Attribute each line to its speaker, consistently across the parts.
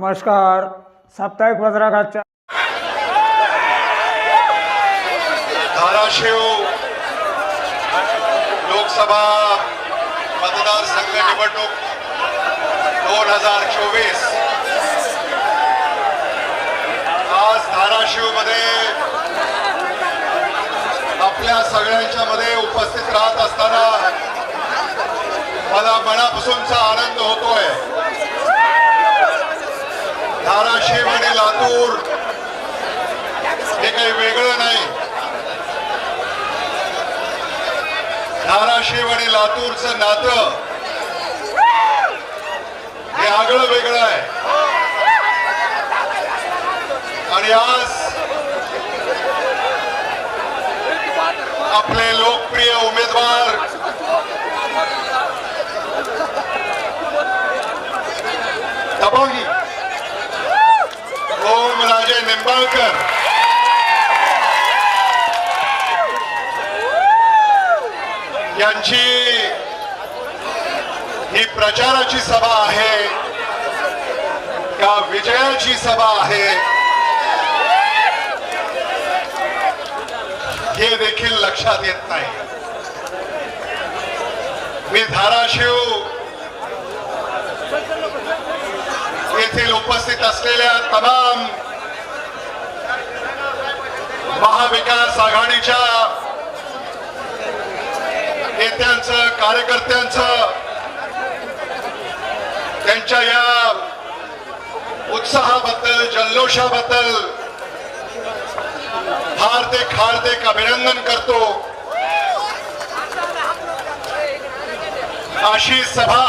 Speaker 1: नमस्कार साप्ताहिक पत्रकाच्या
Speaker 2: धाराशिव लोकसभा मतदारसंघ निवडणूक दोन हजार चोवीस. आज धाराशिवमध्ये आपल्या सगळ्यांच्या मध्ये उपस्थित राहत असताना मला मनापासूनचा आनंद होतोय. धाराशिव आणि लातूर. हे काही वेगळं नाही. धाराशिव आणि लातूरचं नातं हे आगळं वेगळं आहे. आणि आज आपले लोकप्रिय उमेदवार दबावली निंबाळकर यांची ही प्रचाराची सभा आहे. का विजयाची सभा आहे. हे देखील लक्षात येत नाही. मी धाराशिव येथील उपस्थित असलेल्या तमाम महाविकास आघाडीच्या नेत्यांचं कार्यकर्त्यांचं त्यांच्या या उत्साहाबद्दल जल्लोषाबद्दल हार्दिक हार्दिक अभिनंदन करतो. अशी सभा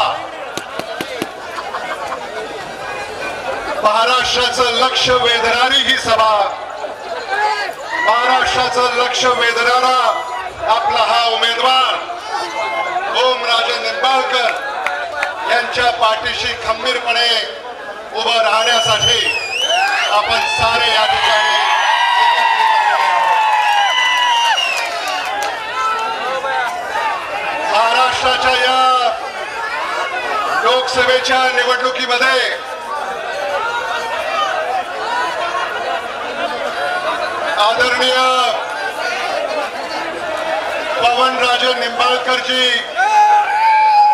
Speaker 2: महाराष्ट्राचं लक्ष वेधणारी ही सभा महाराष्ट्राचं लक्ष वेधणारा आपला हा उमेदवार ओमराजे निंबाळकर यांच्या पाठीशी खंबीरपणे उभं राहण्यासाठी आपण सारे या ठिकाणी महाराष्ट्राच्या या लोकसभेच्या निवडणुकीमध्ये आदरणीय पवनराजे निंबाळकरजी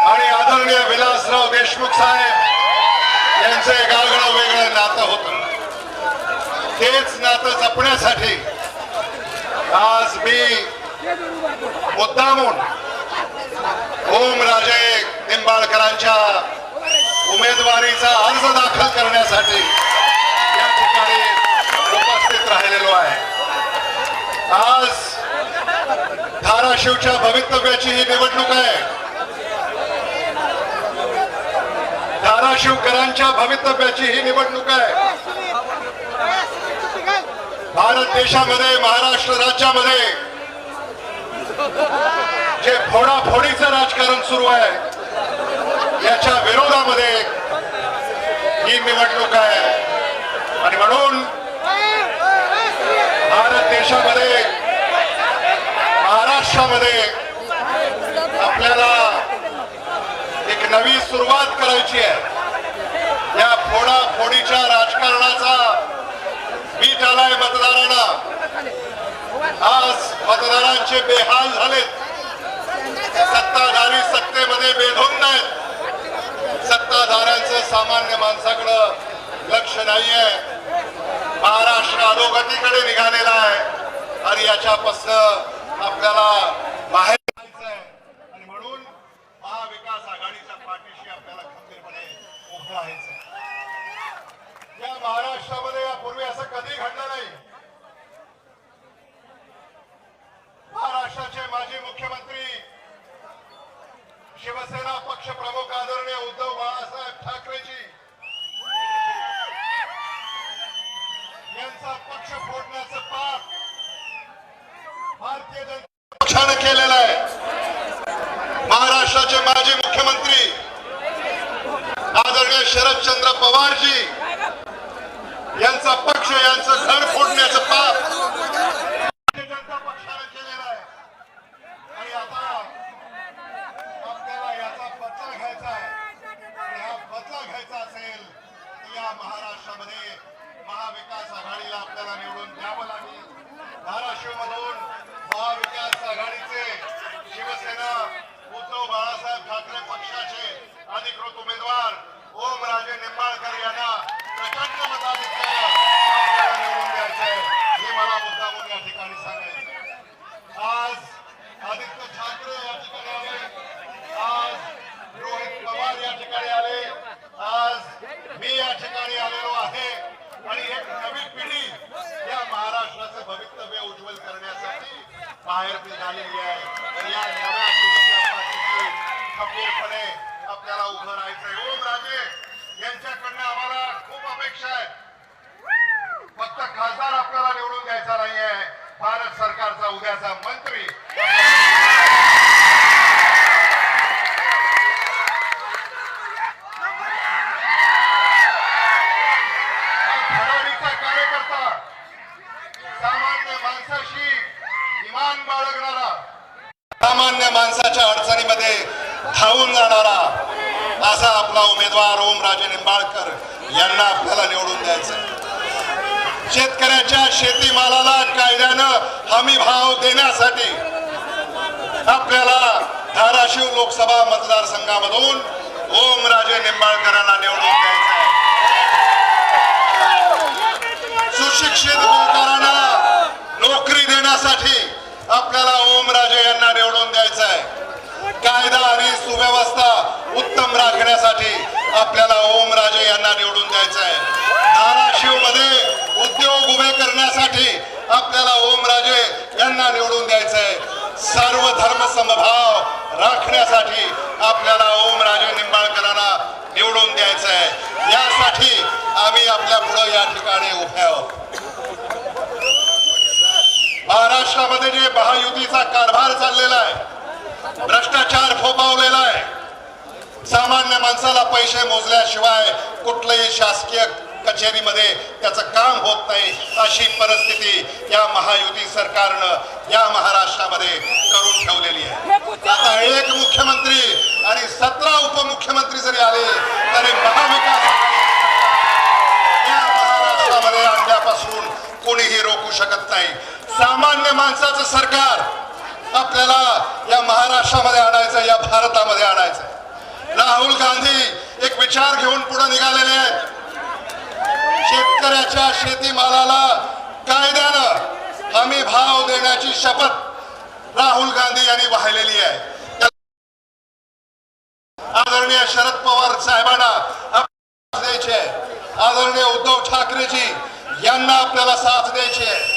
Speaker 2: आणि आदरणीय विलासराव देशमुख साहेब यांचं एक आगळं वेगळं नातं होतं. तेच नातं जपण्यासाठी आज मी मुद्दामून ओमराजे निंबाळकरांच्या उमेदवारीचा अर्ज दाखल करण्यासाठी या ठिकाणी उपस्थित राहिलेलो आहे आज धाराशिवच्या भवितव्याची ही निवडणूक आहे. धाराशिवकरांच्या भवितव्याची ही निवडणूक आहे. भारत देशामध्ये महाराष्ट्र राज्यामध्ये जे फोडाफोडीचं राजकारण सुरू आहे याच्या विरोधामध्ये ही निवडणूक आहे. आणि म्हणून भारत देशामध्ये महाराष्ट्रामध्ये आपल्याला एक नवी सुरुवात करायची आहे. या फोडाफोडीच्या राजकारणाचा बीट आलाय मतदारांना. आज मतदारांचे बेहाल झालेत. सत्ताधारी सत्तेमध्ये बेधून नाहीत सत्ताधाऱ्यांचं सामान्य माणसाकडं लक्ष नाहीये. महाराष्ट्र अधोगतीकडे निघालेला आहे. आणि याच्यापासून आपल्याला बाहेर जायचं आहे. आणि म्हणून महाविकास आघाडीच्या पाठीशी आपल्याला खंबीरपणे उभं राहायचं या महाराष्ट्रामध्ये यापूर्वी असं कधी घडलं नाही महाराष्ट्राचे माजी मुख्यमंत्री शिवसेना पक्ष प्रमुख आदरणीय उद्धव बाळासाहेब ठाकरेजी यांचा पक्ष फोडण्याचं पाप भारतीय जनता पक्षानं केलेलं आहे महाराष्ट्राचे माजी मुख्यमंत्री आदरणीय शरदचंद्र पवारजी यांचा पक्ष यांचं घर फोडण्याचं पाप भारतीय जनता पक्षानं केलेलं आहे आणि आता आपल्याला याचा बदला घ्यायचा आहे आणि हा बदला घ्यायचा असेल तर या महाराष्ट्रामध्ये महाविकास आघाडीला आपल्याला निवडून द्यावं लागेल. धाराशिव मधून महाविकास आघाडीचे शिवसेना उद्धव बाळासाहेब ठाकरे पक्षाचे अधिकृत उमेदवार ओमराजे निंबाळकर यांना प्रचंड मताधिक्याने आपल्याला निवडून द्यायचं आहे हे मला मुद्दामून या ठिकाणी सांगायचं आहे. आज आदित्य ठाकरे या ठिकाणी आले आज रोहित पवार या ठिकाणी आले आज मी या ठिकाणी आलेलो आहे आणि एक नवी पिढी या महाराष्ट्राचं भवितव्य करण्यासाठी बाहेर निघालेली आहे. आणि या नव्या पिढीच्या खंबीरपणे आपल्याला उभं राहायचंय. ओम राजे यांच्याकडनं आम्हाला खूप अपेक्षा आहे. फक्त खासदार आपल्याला निवडून द्यायचा नाहीये. भारत सरकारचा उद्याचा मंत्री. आपला उमेदवार ओमराजे निंबाळकर यांना आपल्याला निवडून द्यायचं शेतकऱ्याच्या शेतीमालाला कायद्यानं हमी भाव देण्यासाठी आपल्याला धाराशिव लोकसभा मतदारसंघामधून ओमराजे निंबाळकरांना निवडून द्यायचं सुशिक्षित नोकरी देण्यासाठी आपल्याला ओमराजे यांना निवडून द्यायचं आहे कायदा आणि सुव्यवस्था उत्तम राखण्यासाठी आपल्याला ओमराजे यांना निवडून द्यायचं आहे धाराशिवमध्ये उद्योग उभे करण्यासाठी आपल्याला ओमराजे यांना निवडून द्यायचं आहे सर्व धर्म समभाव राखण्यासाठी आपल्याला ओमराजे निंबाळकरांना निवडून द्यायचं आहे यासाठी आम्ही आपल्या पुढे या ठिकाणी उभे आहोत. महाराष्ट्रामध्ये जे महायुतीचा कारभार चाललेला आहे भ्रष्टाचार फोपावलेला आहे. सामान्य माणसाला पैसे मोजल्याशिवाय कुठलंही शासकीय कचेरीमध्ये त्याचं काम होत नाही. अशी परिस्थिती या महायुती सरकारनं या महाराष्ट्रामध्ये करून ठेवलेली आहे. आता एक मुख्यमंत्री आणि सतरा उपमुख्यमंत्री जरी आले तरी महाविकास आघाडी या महाराष्ट्रामध्ये आणण्यापासून कोणीही रोखू शकत नाही. सामान्य माणसाचं सरकार आपल्याला या महाराष्ट्रामध्ये आणायचं या भारतामध्ये आणायचं. राहुल गांधी एक विचार घेऊन पुढे निघालेले आहेत. शेतकऱ्याच्या शेतीमालाला कायद्यानं हमी भाव देण्याची शपथ राहुल गांधी यांनी वाहिलेली आहे. आदरणीय शरद पवार साहेबांना द्यायचे आहे. आदरणीय उद्धव ठाकरेजी यांना आपल्याला साथ द्यायची आहे.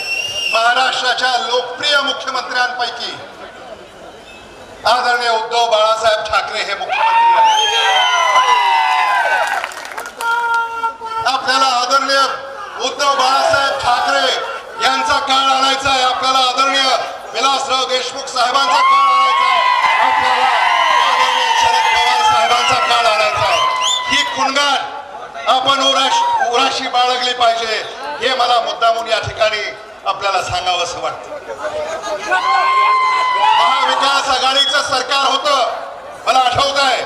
Speaker 2: महाराष्ट्राच्या लोकप्रिय मुख्यमंत्र्यांपैकी आदरणीय उद्धव बाळासाहेब ठाकरे हे मुख्यमंत्री आहेत. आपल्याला आदरणीय उद्धव बाळासाहेब ठाकरे यांचा काळ आणायचा आहे. आपल्याला आदरणीय विलासराव देशमुख साहेबांचा काळ आणायचा आहे. आपल्याला आदरणीय शरद पवार साहेबांचा काळ आणायचा आहे. ही खुणगाट आपण उराश उराशी बाळगली पाहिजे. हे मला मुद्दामून या ठिकाणी आपल्याला सांगावंसं वाटतं. महाविकास आघाडीचं सरकार होतं. मला आठवत आहे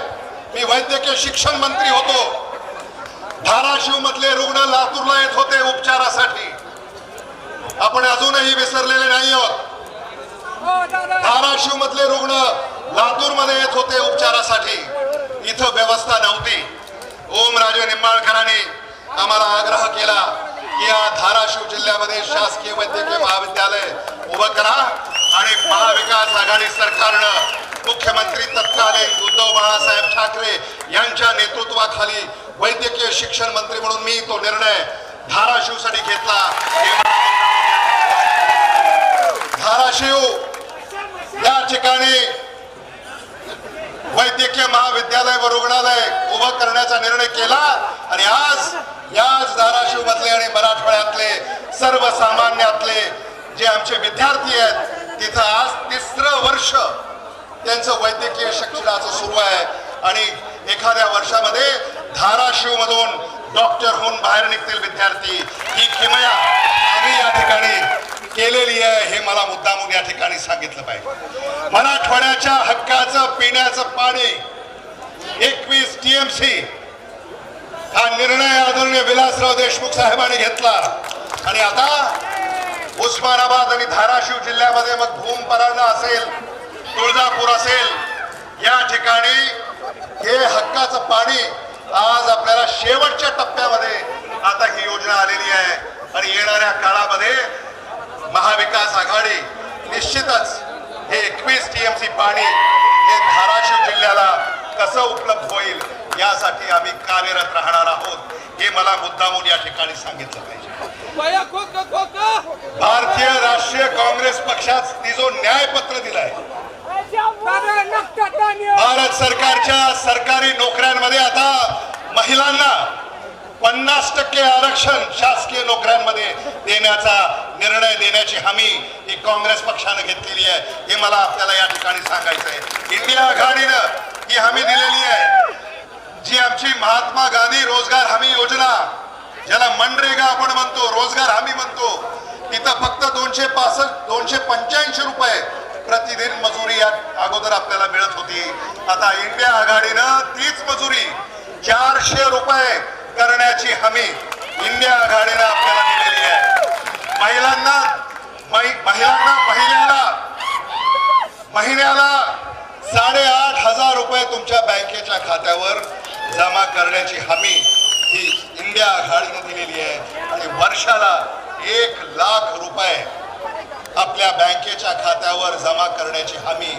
Speaker 2: मी वैद्यकीय शिक्षण मंत्री होतो. धाराशिव मधले रुग्ण लातूरला येत होते उपचारासाठी. आपण अजूनही विसरलेले नाही आहोत. धाराशिव मधले रुग्ण लातूरमध्ये येत होते उपचारासाठी. इथं व्यवस्था नव्हती. ओमराजे निंबाळकरांनी आम्हाला आग्रह केला. की या धाराशिव जिल्ह्यामध्ये शासकीय वैद्यकीय महाविद्यालय उभं करा आणि महाविकास आघाडी सरकारनं मुख्यमंत्री तत्कालीन उद्धव बाळासाहेब ठाकरे यांच्या नेतृत्वाखाली वैद्यकीय शिक्षण मंत्री म्हणून मी तो निर्णय धाराशिवसाठी घेतला. धाराशिव या ठिकाणी वैद्यकीय महाविद्यालय व रुग्णालय उभं करण्याचा निर्णय केला आणि आज याच धाराशिव मधले सर्वसामान्यातले जे आमचे विद्यार्थी आहेत तिथं आज तिसरं वर्ष त्यांचं वैद्यकीय शिक्षणाचं सुरू आहे. आणि एखाद्या वर्षामध्ये धाराशिव मधून डॉक्टर होऊन बाहेर निघतील विद्यार्थी. ही किमया आम्ही या ठिकाणी केलेली आहे हे मला मुद्दामून या ठिकाणी सांगितलं पाहिजे. मराठवाड्याच्या हक्काचं पिण्याचं पाणी एकवीस टीएमसी हा निर्णय आदरणीय विलासराव देशमुख साहेबांनी घेतला. आणि आता उस्मानाबाद आणि धाराशिव जिल्ह्यामध्ये मग भूम परांडा असेल तुळजापूर असेल या ठिकाणी हे हक्काचं पाणी आज आपल्याला शेवटच्या टप्प्यामध्ये आता ही योजना आलेली आहे. आणि येणाऱ्या काळामध्ये महाविकास आघाडी निश्चितच हे एकवीस टीएमसी पाणी हे धाराशिव जिल्ह्याला कसं उपलब्ध होईल यासाठी आम्ही कार्यरत राहणार आहोत हे मला मुद्दामून या ठिकाणी सांगितलं पाहिजे. भारतीय राष्ट्रीय काँग्रेस पक्षात ती जो न्यायपत्र दिलाय भारत सरकारच्या सरकारी नोकऱ्यांमध्ये आता महिलांना पन्नास टक्के आरक्षण शासकीय नोकऱ्यांमध्ये देण्याचा निर्णय देण्याची हमी ही काँग्रेस पक्षानं घेतलेली आहे. हे मला आपल्याला या ठिकाणी सांगायचं आहे इंडिया आघाडीनं ही हमी दिलेली आहे. जी आमची महात्मा गांधी रोजगार हमी योजना ज्याला मनरेगा आपण म्हणतो रोजगार हमी म्हणतो तिथं फक्त दोनशे पासष्ट दोनशे पंच्याऐंशी रुपये प्रतिदिन मजुरी या अगोदर आपल्याला मिळत होती. आता इंडिया आघाडीनं तीच मजुरी चारशे रुपये करण्याची हमी इंडिया आघाडीनं आपल्याला दिलेली आहे. महिलांना महिलांना महिन्याला महिन्याला साडेआठ हजार रुपये तुमच्या बँकेच्या खात्यावर जमा करण्याची हमी ही इंडिया आघाडीने दिलेली आहे. आणि वर्षाला एक लाख रुपये आपल्या बँकेच्या खात्यावर जमा करण्याची हमी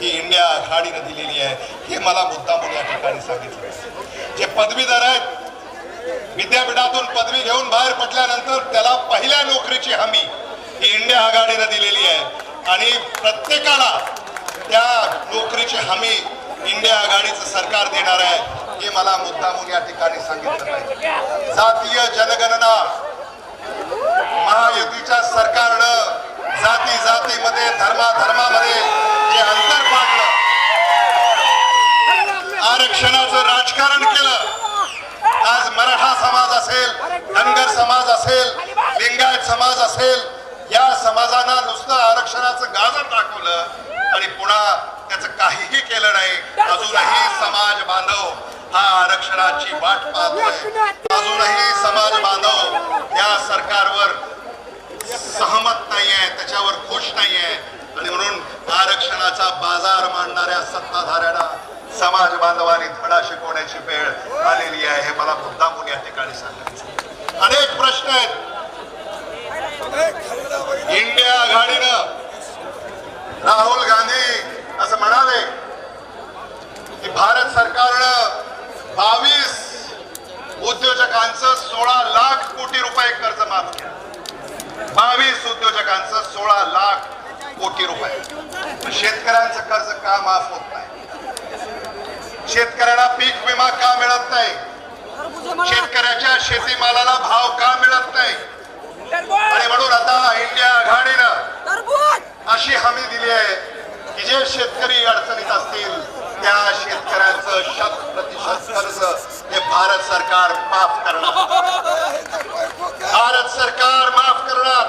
Speaker 2: ही इंडिया आघाडीनं दिलेली आहे. हे मला मुद्दामून या ठिकाणी सांगितलं जे पदवीधर आहेत विद्यापीठातून पदवी घेऊन बाहेर पडल्यानंतर त्याला पहिल्या नोकरीची हमी ही इंडिया आघाडीनं दिलेली आहे. आणि प्रत्येकाला त्या नोकरीची हमी इंडिया आघाडीचं सरकार देणार आहे हे मला मुद्दामून या ठिकाणी सांगितलं पाहिजे. जातीय जनगणना महायुतीच्या सरकारनं जाती जातीमध्ये धर्मा धर्मामध्ये जे अंतर पाडलं आरक्षणाचं राजकारण केलं आज मराठा समाज असेल धनगर समाज असेल लिंगायत समाज असेल या समाजानं नुसतं आरक्षणाचं गाजर दाखवलं आणि पुन्हा त्याचं काहीही केलं नाही. अजूनही समाज बांधव हा आरक्षणाची वाट पाहतोय. अजूनही समाज बांधव या सरकारवर सहमत नाहीये त्याच्यावर खुश नाहीये. आणि म्हणून आरक्षणाचा बाजार मांडणाऱ्या सत्ताधाऱ्यांना समाज बांधवांनी धडा शिकवण्याची वेळ आलेली आहे. हे मला मुद्दामून या ठिकाणी सांगायचं अनेक प्रश्न आहेत इंडिया आघाडीनं राहुल गांधी असं म्हणाले की भारत सरकारनं बावीस उद्योजकांचं सोळा लाख कोटी रुपये कर्ज माफ केलं. बावीस उद्योजकांचं सोळा लाख कोटी रुपये. शेतकऱ्यांचं कर्ज का माफ होत नाही? शेतकऱ्याला पीक विमा का मिळत नाही? शेतकऱ्याच्या शेतीमालाला भाव का मिळत नाही? आणि म्हणून आता इंडिया आघाडीनं अशी हमी दिली आहे की जे शेतकरी अडचणीत असतील त्या शेतकऱ्यांचं शत प्रतिशत कर्ज हे भारत सरकार माफ करणार. भारत सरकार माफ करणार.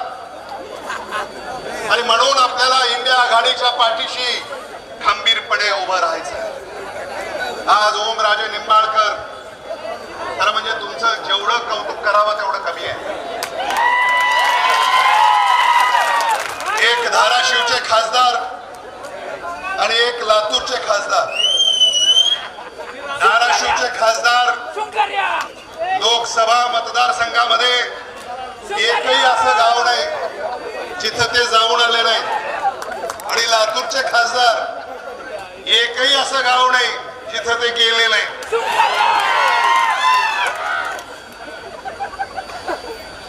Speaker 2: आणि म्हणून आपल्याला इंडिया आघाडीच्या पाठीशी खंबीरपणे उभं राहायचं. आज ओमराजे निंबाळकर खरं म्हणजे तुमचं जेवढं कौतुक करावं तेवढं कमी आहे एक धाराशिवचे खासदार आणि एक लातूरचे खासदार. धाराशिवचे खासदार लोकसभा मतदारसंघामध्ये एकही असं गाव नाही जिथं ते जाऊन आले नाही. आणि लातूरचे खासदार एकही असं गाव नाही जिथं ते गेले नाही.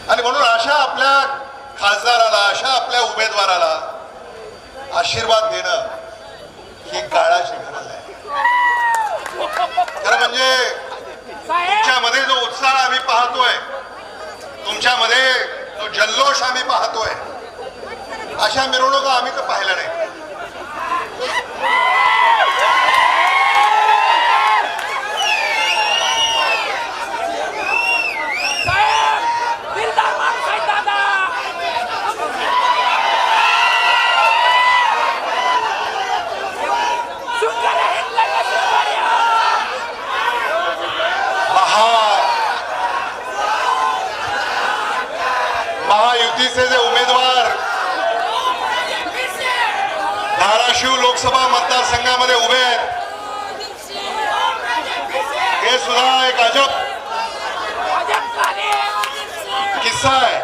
Speaker 2: आणि म्हणून अशा आपल्या खासदाराला अशा आपल्या उमेदवाराला आशीर्वाद देणं ही काळाची गरज आहे. खरं म्हणजे तुमच्यामध्ये जो उत्साह आम्ही पाहतोय तुमच्यामध्ये जो जल्लोष आम्ही पाहतोय अशा मिरवणुका आम्ही तर पाहिल्या नाही महा महायुतीचे जे उमेदवार धाराशिव लोकसभा मतदारसंघामध्ये उभे आहेत. हे सुद्धा एक अजब किस्सा आहे.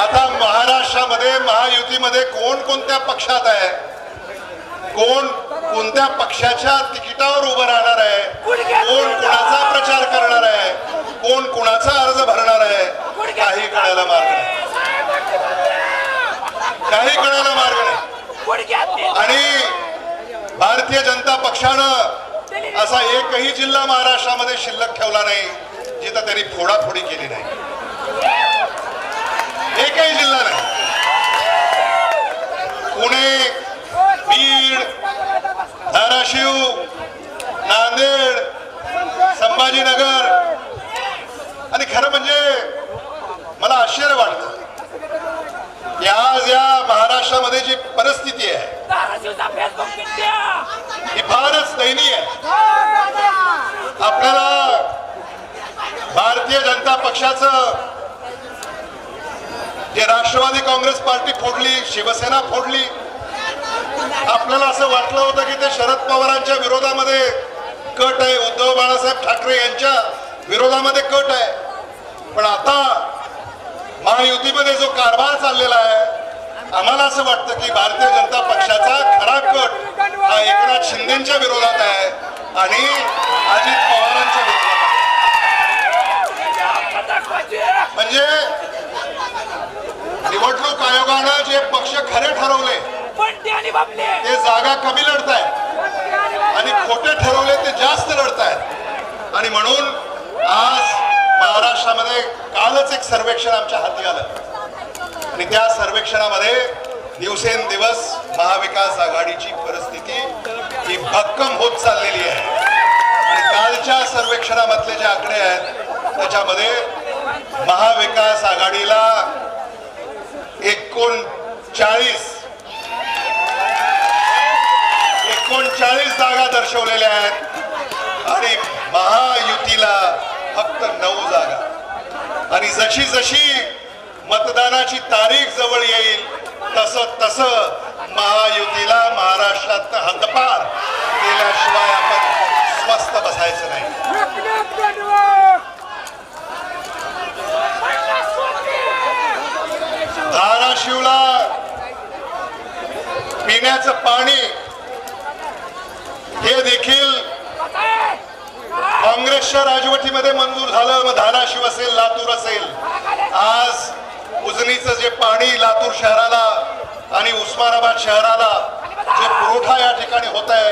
Speaker 2: आता महाराष्ट्रामध्ये महायुतीमध्ये कोण कोणत्या पक्षात आहे? कोण कोणत्या पक्षाच्या तिकिटावर उभं राहणार आहे? कोण कोणाचा प्रचार करणार आहे? कोण कोणाचा अर्ज भरणार आहे? काही कळायला मार्ग काही आणि भारतीय जनता पक्षानं असा एकही जिल्हा महाराष्ट्रामध्ये शिल्लक ठेवला नाही जिथं त्यांनी फोडाफोडी केली नाही. एकही जिल्हा नाही. पुणे बीड धाराशिव नांदेड संभाजीनगर. आणि खरं म्हणजे मला आश्चर्य वाटतं महाराष्ट्रामध्ये जी परिस्थिती आहे ही फारच दयनीय आहे. आपल्याला भारतीय जनता पक्षाचं जे राष्ट्रवादी काँग्रेस पार्टी फोडली शिवसेना फोडली आपल्याला असं वाटलं होतं की ते शरद पवारांच्या विरोधामध्ये कट आहे. उद्धव बाळासाहेब ठाकरे यांच्या विरोधामध्ये कट आहे. पण आता महायुतीमध्ये जो कारभार चाललेला आहे आम्हाला असं वाटतं की भारतीय जनता पक्षाचा खरा कट हा एकनाथ शिंदेच्या विरोधात आहे आणि अजित पवारांच्या विरोधात आहे. म्हणजे निवडणूक आयोगानं जे पक्ष खरे ठरवले ते जागा कमी लढतायत आणि खोटे ठरवले ते जास्त लढतायत आणि म्हणून आज महाराष्ट्रामध्ये कालच एक सर्वेक्षण आमच्या हाती आलं आणि त्या सर्वेक्षणामध्ये दिवसेंदिवस महाविकास आघाडीची परिस्थिती ही भक्कम होत चाललेली आहे. आणि कालच्या सर्वेक्षणामधले जे आकडे आहेत त्याच्यामध्ये महाविकास आघाडीला एकोणचाळीस एकोणचाळीस जागा दर्शवलेल्या आहेत आणि महायुतीला फक्त नऊ जागा. आणि जशी जशी मतदानाची तारीख जवळ येईल. तस तस महायुतीला महाराष्ट्रात हद्दपार केल्याशिवाय आपण स्वस्त बसायचं नाही. धाराशिवला पिण्याचं पाणी हे देखील काँग्रेसच्या राजवटीमध्ये मंजूर झालं. मग धाराशिव असेल लातूर असेल आज उजनीचं जे पाणी लातूर शहराला आणि उस्मानाबाद शहराला जे पुरवठा या ठिकाणी होत आहे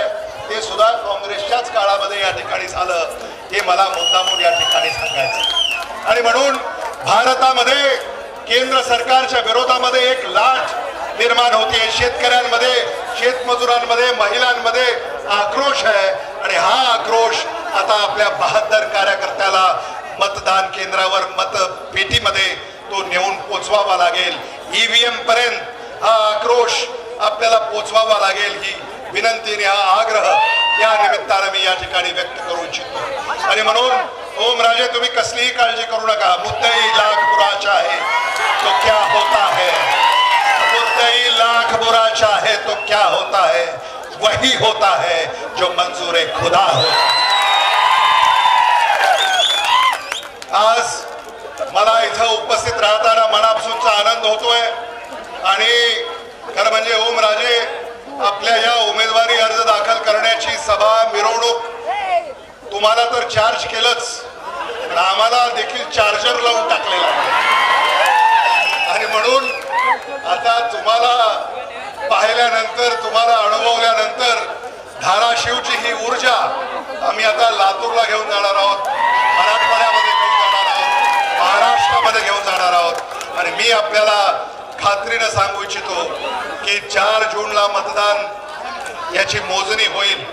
Speaker 2: ते सुद्धा काँग्रेसच्याच काळामध्ये या ठिकाणी झालं. हे मला मुद्दामून या ठिकाणी सांगायचं आणि म्हणून भारतामध्ये केंद्र सरकारच्या विरोधामध्ये एक लाट निर्माण होते शेतकऱ्यांमध्ये शेतमजुरांमध्ये महिलांमध्ये आक्रोश आहे. आणि हा आक्रोश आता आपल्या बहात्तर कार्यकर्त्याला मतदान केंद्रावर मतपेटीमध्ये तो नेऊन पोचवावा लागेल. ईव्हीएम पर्यंत हा आक्रोश आपल्याला पोचवावा लागेल ही विनंतीने हा आग्रह या निमित्तानं मी या ठिकाणी व्यक्त करू इच्छितो आणि म्हणून ओम राजे तुम्ही कसलीही काळजी करू नका. मुद्दई लाख बुराचा आहे तो क्या होता है. मुद्दई लाख बुराचा आहे तो क्या होता है. वही होता है जो मंजूर खुदा हो. आज मला इथं उपस्थित राहताना मनापासूनचा आनंद होतोय. आणि खरं म्हणजे ओमराजे आपल्या या उमेदवारी अर्ज दाखल करण्याची सभा मिरवणूक तुम्हाला तर चार्ज केलंच पण आम्हाला देखील चार्जर लावून टाकलेला आणि म्हणून आता तुम्हाला पाहिल्यानंतर तुम्हाला अनुभवल्यानंतर धाराशिवची ही ऊर्जा आम्ही आता लातूरला घेऊन जाणार आहोत मराठवाड्यामध्ये घेऊन जाणार आहोत महाराष्ट्रामध्ये घेऊन जाणार आहोत. आणि मी आपल्याला खात्रीनं सांगू इच्छितो की चार जूनला मतदान याची मोजणी होईल.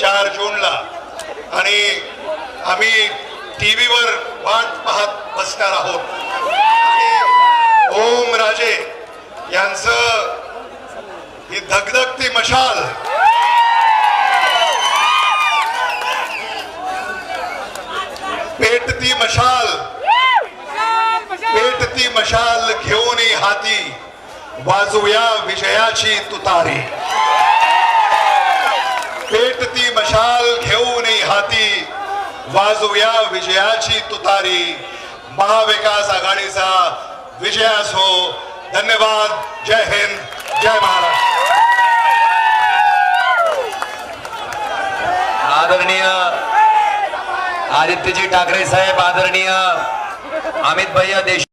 Speaker 2: चार जूनला. आणि आम्ही टी व्हीवर वाट पाहत बसणार आहोत. ओम राजे यांचं ही धगधगती मशाल. पेटती मशाल. पेटती मशाल हाती वाजूया विजयाची तुतारी. पेटती मशाल घेऊन हाती वाजूया विजयाची तुतारी. महाविकास आघाडीचा विजय असो. धन्यवाद. जय हिंद. जय महाराष्ट्र.
Speaker 3: आदरणीय आदित्यजी ठाकरे साहेब आदरणीय अमित भैया देश